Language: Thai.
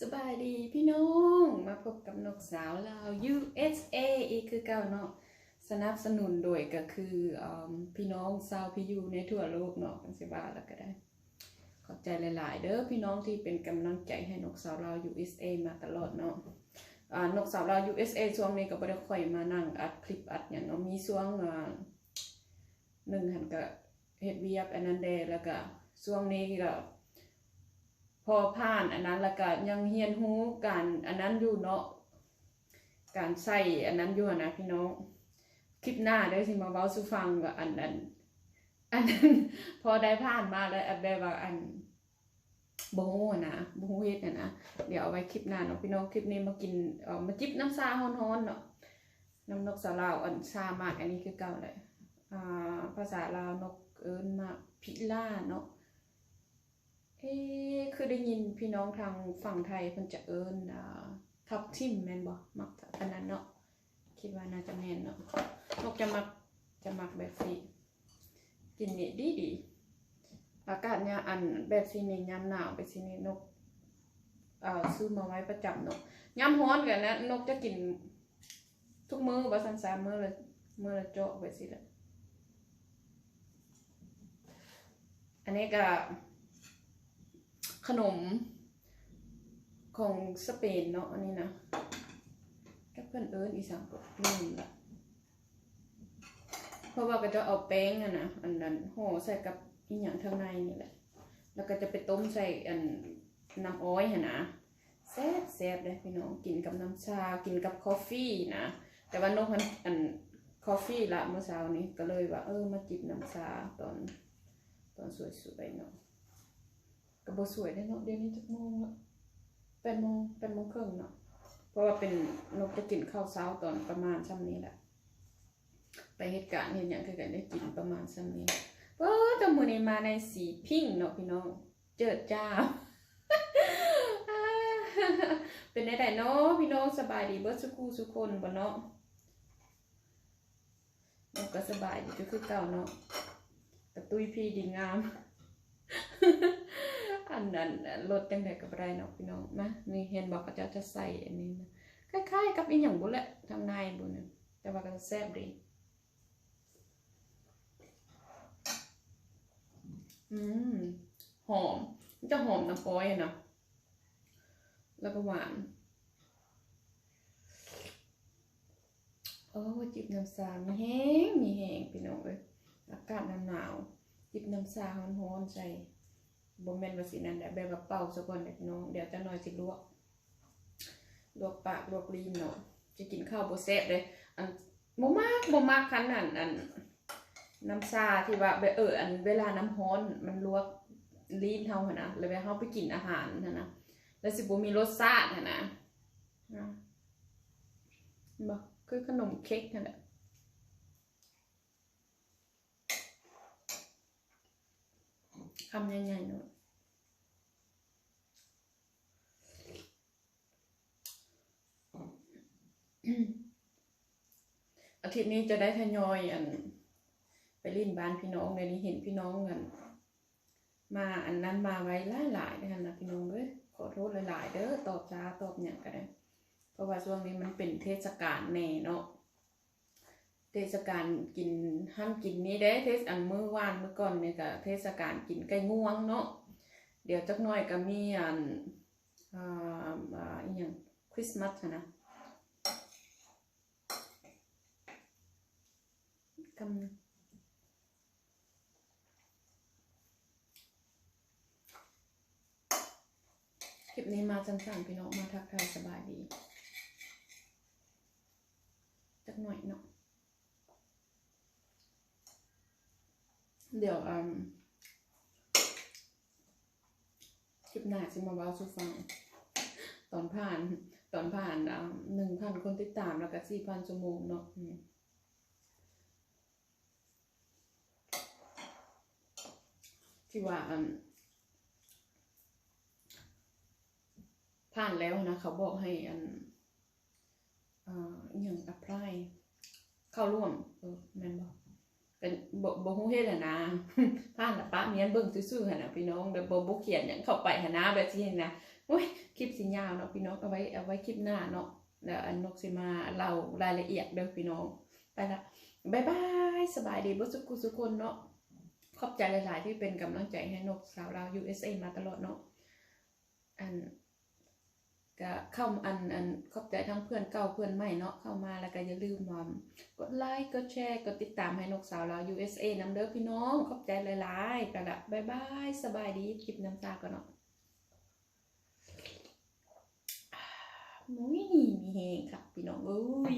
สบายดีพี่น้องมาพบกับนกสาวลาว USA อีกคือเก่าเนาะสนับสนุนโดยก็คืออพี่น้องชาวพิยูในทั่วโลกเนาะกันสิว่าแล้วก็ได้ ขอบใจหลาย ๆ เด้อพี่น้องที่เป็นกำลังใจให้นกสาวลาว USA มาตลอดเนาะนกสาวลาว USA ช่วงนี้ก็บ่ได้ค่อยมานั่งอัดคลิปอัดอย่างเนาะมีช่วงหนึ่งหันก็เฮ็ดเวียกอันนั้นเดแล้วก็ช่วงนี้ก็ พอผ่านอันนั้นแล้วก็ยังเฮียนฮู้การอันนั้นอยู่เนาะการใส่อันนั้นอยู่นะพี่น้องคลิปหน้าได้สิมาเว้าสู่ฟังว่าอันนั้นอันนั้นพอได้ผ่านมาแล้วอันได้ว่าอันโบ่ฮู้อะนะบ่ฮู้เฮ็ดอะนะเดี๋ยวเอาไว้คลิปหน้าเนาะพี่น้องคลิปนี้มากินเออมาจิบน้ำซาฮ้อนๆเนาะน้ำนกสาลาวอันซามากอันนี้คือเก่าเลยอ่าภาษาลาวนกเอินมาพิล่าเนาะ เอ๊ะคือได้ยินพี่น้องทางฝั่งไทยเพิ่นจะเอิ้นอ่าทับทิมแมนบ่มักอันนั้นเนาะคิดว่าน่าจะแมนเนาะนกจะมักจะมักแบบนี้กินนี่ดีดีอากาศเนี่ยอันแบบซีนี่ยามหนาวไปซีนี่นกเอ่อซื้อมาไว้ประจำเนาะยามร้อนกันนะนกจะกินทุกมื้อว่าซั่นๆมื้อละมื้อละโจ๊ะไปสิละอันนี้ก็ ขนมของสเปนเนาะอันนี้นะกับเพื่อนเอิญอีสานก็ลืมละเพราะว่าก็จะเอาแป้งอะนะอันนั้นห่อใส่กับอีหยังข้างในนี่แหละ แล้วก็จะไปต้มใส่อันน้ำอ้อยหะนะแซ่บแซ่บเลยพี่น้องกินกับน้ำชากินกับกาแฟนะแต่ว่านกมันอันกาแฟละเมื่อเช้านี้ก็เลยว่าเออมาจิบน้ำชาตอนตอนสวยๆเนาะ ก็บ่สวยได้เนาะเดี๋ยวนี้จักโมงละแปดโมงแปดโมงครึ่งเนาะเพราะว่าเป็นนกจะกินข้าวเช้าตอนประมาณช่ำนี้แหละไปเหตุการณ์เห็นอย่างคือกันได้กินประมาณช่ำนี้เปิดแต่มือนี้มาในสีพิงค์เนาะพี่น้องเจิดจ้าเป็นได้แต่เนาะพี่น้องสบายดีเบิร์สุกูสุคนบ่เนาะนกก็สบายดีก็คือเก่าเนาะกระตุยพี่ดีงาม อันนั้นรถจังไดกับไรเนาะพี่น้องนะนี่เห็นบอกว่าจะจะใส่อันนี้นะคล้ายๆกับอีหยังบุแหละทางในบุนะแต่ว่าก็แซ่บดีอืมหอมมันจะหอมน้ำปอยอะเนาะแล้วก็หวานโอ้จิบน้ำสามีแห้งมีแห้งพี่น้องเอ้ยอากาศหนาวๆจิบน้ำสาร้อนๆใส่ บ่แม่นว่าสินั่นแหละแบบว่าเป่าซะก่อนเด็กน้องเดี๋ยวจะหน่อยสิลวกลวกปากลวกลิ้นเนาะจะกินข้าวบ่แซ่บเลยอันบ่มากบ่มากคันนั้นอันน้ำชาที่ว่าแบบเอออันเวลาน้ำร้อนมันลวกลิ้นเฮาหั่นนะแล้วเวลาเฮาไปกินอาหารหนะแล้วสิบ่มีรสชาติหนะนะเห็นบ่คือขนมเค้กนั่นแหละคำใหญ่ๆเนาะอาทิตย์นี้จะได้ทยอยอัน ไปลิ้นบ้านพี่น้องในนี้เห็นพี่น้องกัน มาอันนั้นมาไว้หลายๆนะคะนะพี่น้องเอ้ยขอโทษหลายๆเด้อตอบจ้าตอบอย่างก็ได้เพราะว่าช่วงนี้มันเป็นเทศกาลแน่เนาะ เทศกาลกินห้ามกินนี้เด้เทศอันมื้อวานเมื้อก่อนเนี่ยก็เทศกาลกินไก่ง่วงเนาะเดี๋ยวจักหน่อยก็มีอันอ่าอ่าอีหยังคริสต์มาสนะกำคลิปนี้มาสั้นๆพี่น้องมาทักทายสบายดีจักหน่อยเนาะ เดี๋ยวอืมคลิปหน้าจะมาเว้าสู่ฟัง ตอนผ่านตอนผ่านหนึ่งพันคนติดตามแล้วก็สี่พันชั่วโมงเนาะอืมที่ว่าอันผ่านแล้วนะ เขาบอกให้อันอ่าอย่าง apply เข้าร่วมเออแม่นบอก กันบ่บ่ฮู้เฮ็ดหันนะผ่านละปะเมียนเบิ่งซื่อๆหันนะพี่น้องเดี๋ยวบ่บ่เขียนหยังเข้าไปหันนะแบบที่นะโอ้ยคลิปสิยาวเนาะพี่น้องเอาไว้เอาไว้คลิปหน้าเนาะเดี๋ยวอันนกสิมาเล่ารายละเอียดเด้อพี่น้องไปละบายบายสบายดีบ่สุกุสุคนเนาะขอบใจหลาย ๆ ที่เป็นกำลังใจให้นกสาวลาว USA มาตลอดเนาะอัน ก็เข้าอันอันขอบใจทั้งเพื่อนเก่าเพื่อนใหม่เนาะเข้ามาแล้วก็อย่าลืมมากดไลค์กดแชร์กดติดตามให้นกสาวเรา USA น้ำเด้อพี่น้องขอบใจหลายๆไปละบ๊ายบายสบายดีคลิปน้ำตาก่อนเนาะมุ้ยมีเฮงค่ะพี่น้องเอ้ย